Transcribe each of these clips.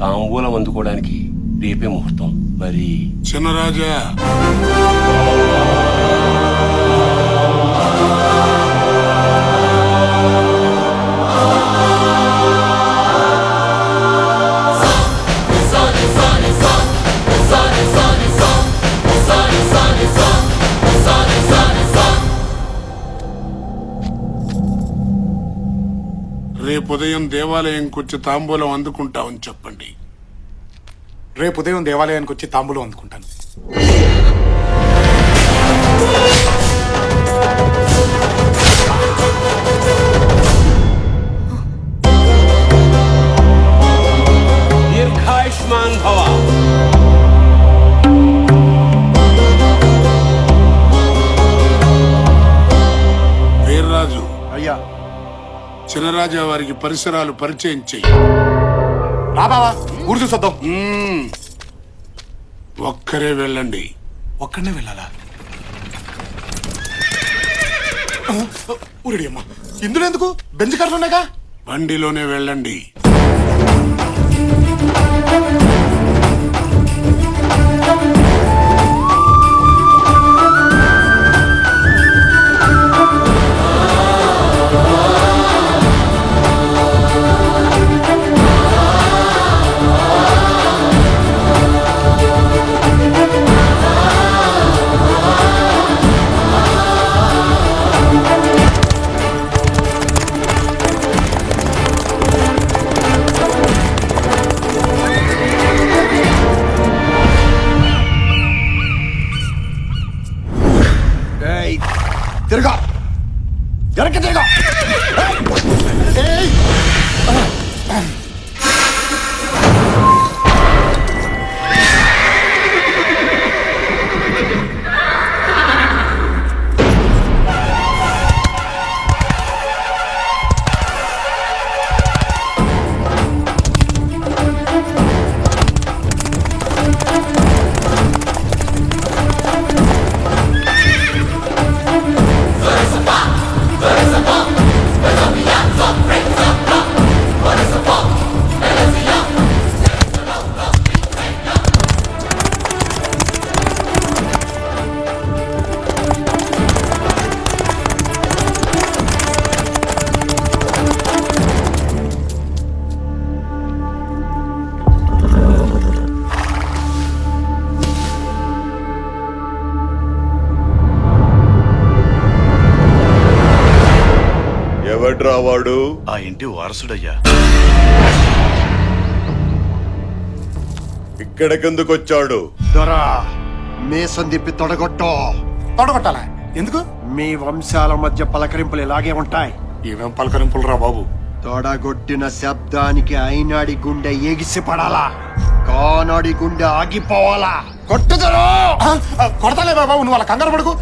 తాంబూలం అందుకోవడానికి రేపే ముహూర్తం. మరి చిన్నరాజా. రేపు ఉదయం దేవాలయంకొచ్చి తాంబూలం అందుకుంటామని చెప్పండి. రేపు ఉదయం దేవాలయానికి వచ్చి తాంబూలం అందుకుంటాను. చిన్నరాజా వారికి పరిసరాలు పరిచయం చెయ్యి. రా బావా ఊరు చూసొద్దాం. మ్మ్. ఒక్కరే వెళ్ళండి. ఒక్కడనే వెళ్ళాలా? ఊరడి అమ్మా. ఇందులో ఎందుకు? బెంచ్ కార్లు ఉన్నాయిగా? బండిలోనే వెళ్ళండి. 出るか？やるけ出るか？えい、ー、ఎవడ్రా వాడు? ఆ ఇంటి వారసుడయ్యా. ఇక్కడికెందుకొచ్చాడు? దొరా మీసం తిప్పి తొడగొట్టో. తొడగొట్టాలా? ఎందుకు? మీ వంశాల మధ్య పలకరింపులు ఇలాగే ఉంటాయి. ఏమేం పలకరింపులు రా బాబు? తొడగొట్టిన శబ్దానికి అయినాడి గుండె ఎగిసి పడాలా కానాడి గుండె ఆగిపోవాలా? కొట్టుదరో కొడతాలే బాబు నువ్వు అలా కంగారు పడుకు.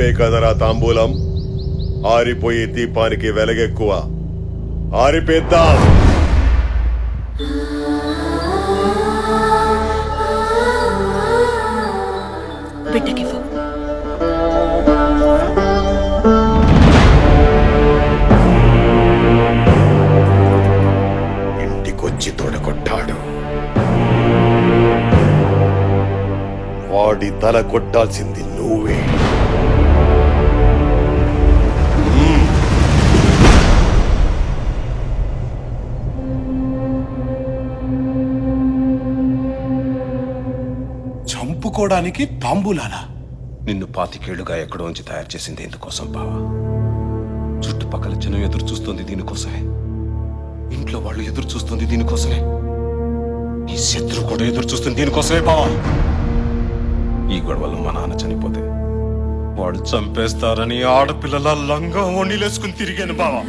రేపే కదరా తాంబూలం. ఆరిపోయే దీపానికి వెలగెక్కువ. ఆరిపేద్దాం. బిడ్డకివ్వు. ఇంటికొచ్చి తొడగొట్టాడు. వాడి తల కొట్టాల్సింది నువ్వే. చంపుకోవడానికి తాంబూలాలా నిన్ను పాతికేళ్ళుగా ఎక్కడో ఉంచి తయారు చేసింది ఎందుకోసం బావా? చుట్టుపక్కల జనం ఎదురు చూస్తుంది దీనికోసమే. ఇంట్లో వాళ్ళు ఎదురు చూస్తుంది దీనికోసమే. నీ శత్రువు కూడా ఎదురు చూస్తుంది దీనికోసమే బావా. ఈ గొడవలు మా నాన్న చనిపోతే వాడు చంపేస్తారని ఆడపిల్లల లంగా వండిలేసుకుని తిరిగాను బావా.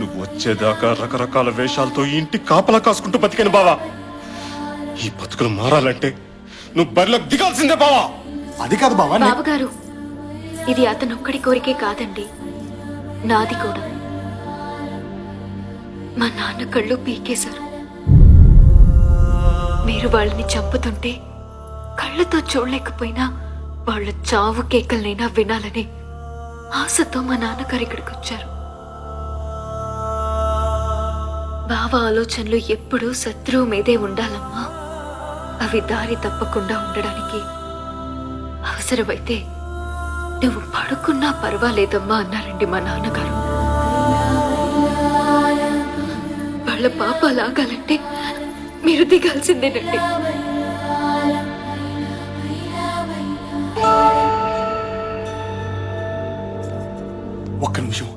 నువ్వు వచ్చేదాకా రకరకాల వేషాలతో ఇంటి కాపలా కాసుకుంటూ బతికాను బావా. ఈ బతుకులు మారాలంటే నువ్వు బరిలోకి దిగాల్సిందే బావా. అది కాదు బావా నీ- బావగారు ఇది అతనొక్కడి కోరికే కాదండి. నాది కూడా. మా నాన్న కళ్ళు పీకేశారు. మీరు మీరు వాళ్ళని చంపుతుంటే కళ్ళతో చూడలేకపోయినా వాళ్ళ చావు కేకలనైనా వినాలని ఆశతో మా నాన్నగారు ఇక్కడికి వచ్చారు. బావ ఆలోచనలు ఎప్పుడూ శత్రువు మీదే ఉండాలమ్మా. అవి దారి తప్పకుండా ఉండడానికి అవసరమైతే నువ్వు పడుకున్నా పర్వాలేదమ్మా అన్నారండి మా నాన్నగారు. వాళ్ళ పాప లాగాలంటే మీరు దిగాల్సిందేనండి. ఒక్క నిమిషం.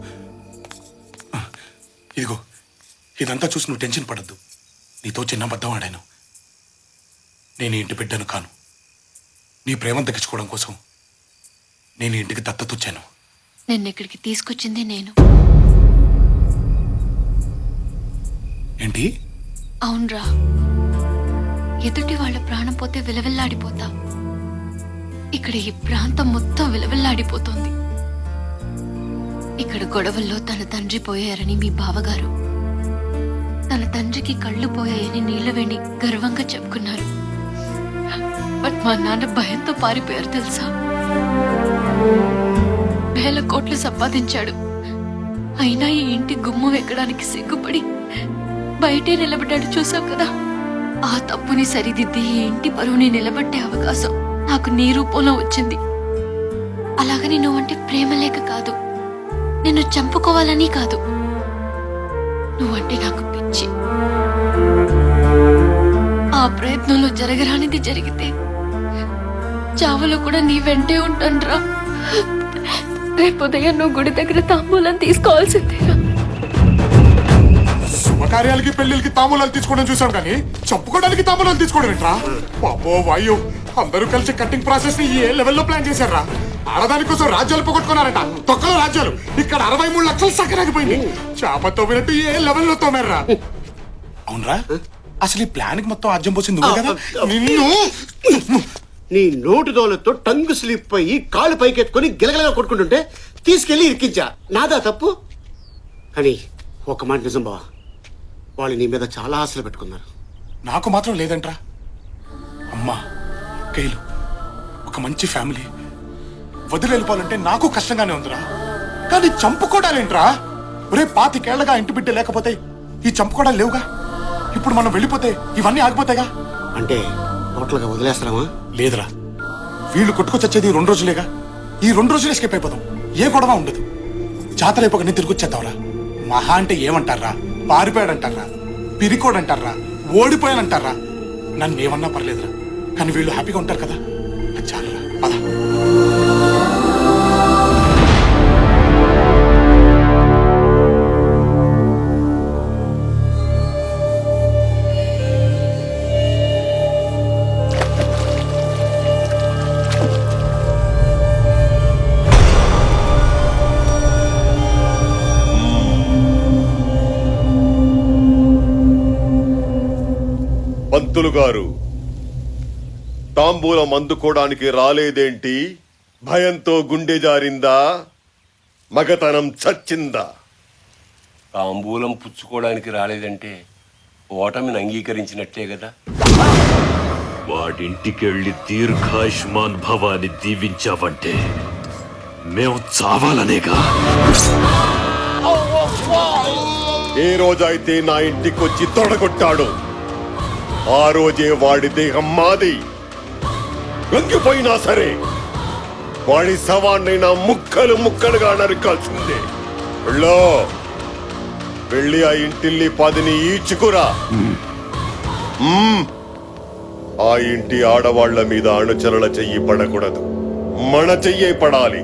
ఇదిగో ఇదంతా చూసి నువ్వు టెన్షన్ పడద్దు. నీతో చిన్న బద్దం ఆడాను. నేను ఇంటి బిడ్డను కాను. నీ ప్రేమను దక్కించుకోవడం కోసం నేను ఇంటికి దత్తత వచ్చాను నిన్న ఇక్కడికి తీసుకొచ్చింది నేను. ఏంటి? అవునరా. ఎదుటి వాళ్ళ ప్రాణం పోతే విలవిల్లాడిపోతా. ఇక్కడ ఈ ప్రాంతం మొత్తం విలవిల్లాడిపోతోంది. ఇక్కడ గొడవల్లో తన తండ్రి పోయారని మీ బావగారు. తన తండ్రికి కళ్ళు పోయాయని నీళ్ళు వేణి గర్వంగా చెప్పుకున్నారు. బట్ మా నాన్న భయంతో పారిపోయారు తెలుసా? వేల కోట్లు సంపాదించాడు. అయినా ఈ ఇంటి గుమ్మం ఎక్కడానికి సిగ్గుపడి బయటే నిలబడ్డాడు చూసావు కదా? ఆ తప్పుని సరిదిద్ది ఈ ఇంటి పరువుని నిలబట్టే అవకాశం నాకు నీ రూపంలో వచ్చింది. అలాగని నువ్వంటే ప్రేమ లేక కాదు. నిన్ను చంపుకోవాలని కాదు. నువ్వంటే నాకు పిచ్చి. ఆ ప్రయత్నంలో జరగరానిది జరిగితే చావులో కూడా నీ వెంటే ఉంటానురా రేపు ఉదయం నువ్వు గుడి దగ్గర తాంబూలం తీసుకోవాల్సిందేరా శుభకార్యాలకి పెళ్ళిళ్ళకి తాంబూలాలు తీసుకోవడం చూసాం కానీ చంపుకోవడానికి తాంబూలాలు తీసుకోవడం ఏంట్రా? పాపో వాయు. అందరూ కలిసి కట్టింగ్ ప్రాసెస్ని ఏ లెవెల్లో ప్లాన్ చేశారా ఆడదాని కోసం రాజ్యాలు పోగొట్టుకున్నారట. తొక్కలో రాజ్యాలు. ఇక్కడ అరవై మూడు లక్షలు సక్కరాగిపోయింది చేప తోమినట్టు ఏ లెవెల్లో తోమారా అవునరా? అసలు ఈ ప్లాన్కి మొత్తం అర్జం పోసింది కదా? నిన్ను! నీ నోటి దోలతో టంగు స్లిప్ అయ్యి కాళ్ళు పైకెత్తుకొని గిలగలగా కొట్టుకుంటుంటే తీసుకెళ్ళి ఇరికించా. నాదా తప్పు? కానీ ఒక మాట నిజం బావా. వాళ్ళు నీ మీద చాలా ఆశలు పెట్టుకున్నారు. నాకు మాత్రం లేదంట్రా. అమ్మా కైలు ఒక మంచి ఫ్యామిలీ. వదిలి వెళ్ళిపోవాలంటే నాకు కష్టంగానే ఉందిరా. కానీ చంపుకోవడాలేంట్రా? ఒరే పాతికేళ్ళగా ఇంటి బిడ్డ లేకపోతే ఈ చంపుకోవడాలు లేవుగా? ఇప్పుడు మనం వెళ్ళిపోతే ఇవన్నీ ఆగిపోతాయిగా? అంటే టోటల్గా వదిలేస్తారామా లేదురా. వీళ్ళు కొట్టుకొచ్చేది రెండు రోజులేగా? ఈ రెండు రోజులు ఎస్కేప్ అయిపోదాం. ఏ గొడవ ఉండదు. జాతర అయిపోగానే తిరిగి వచ్చేద్దాంరా. మహా అంటే ఏమంటారా? పారిపోయాడంటారా? పిరికోడంటారా? ఓడిపోయానంటారా? నన్ను ఏమన్నా పర్లేదురా. కానీ వీళ్ళు హ్యాపీగా ఉంటారు కదా. చాలురా. పద. పంతులు గారు. తాంబూలం అందుకోవడానికి రాలేదేంటి? భయంతో గుండె జారిందా? మగతనం చచ్చిందా? తాంబూలం పుచ్చుకోవడానికి రాలేదంటే ఓటమిని అంగీకరించినట్టే కదా. వాడింటికెళ్ళి దీర్ఘాయుష్మాన్ భవాని దీవించావంటే మేము చావాలనేగా. ఏ రోజైతే నా ఇంటికొచ్చి తొడగొట్టాడు ఆ రోజే వాడి దేహం మాది. లొంగిపోయినా సరే వాడి శవాన్నైనా ముక్కలు ముక్కలుగా నరకాల్సిందే. వెళ్ళో. వెళ్ళి ఆ ఇంటిల్లి పదిని ఈడ్చుకురా. ఆ ఇంటి ఆడవాళ్ళ మీద అణుచలన చెయ్యి పడకూడదు. మన చెయ్యే పడాలి.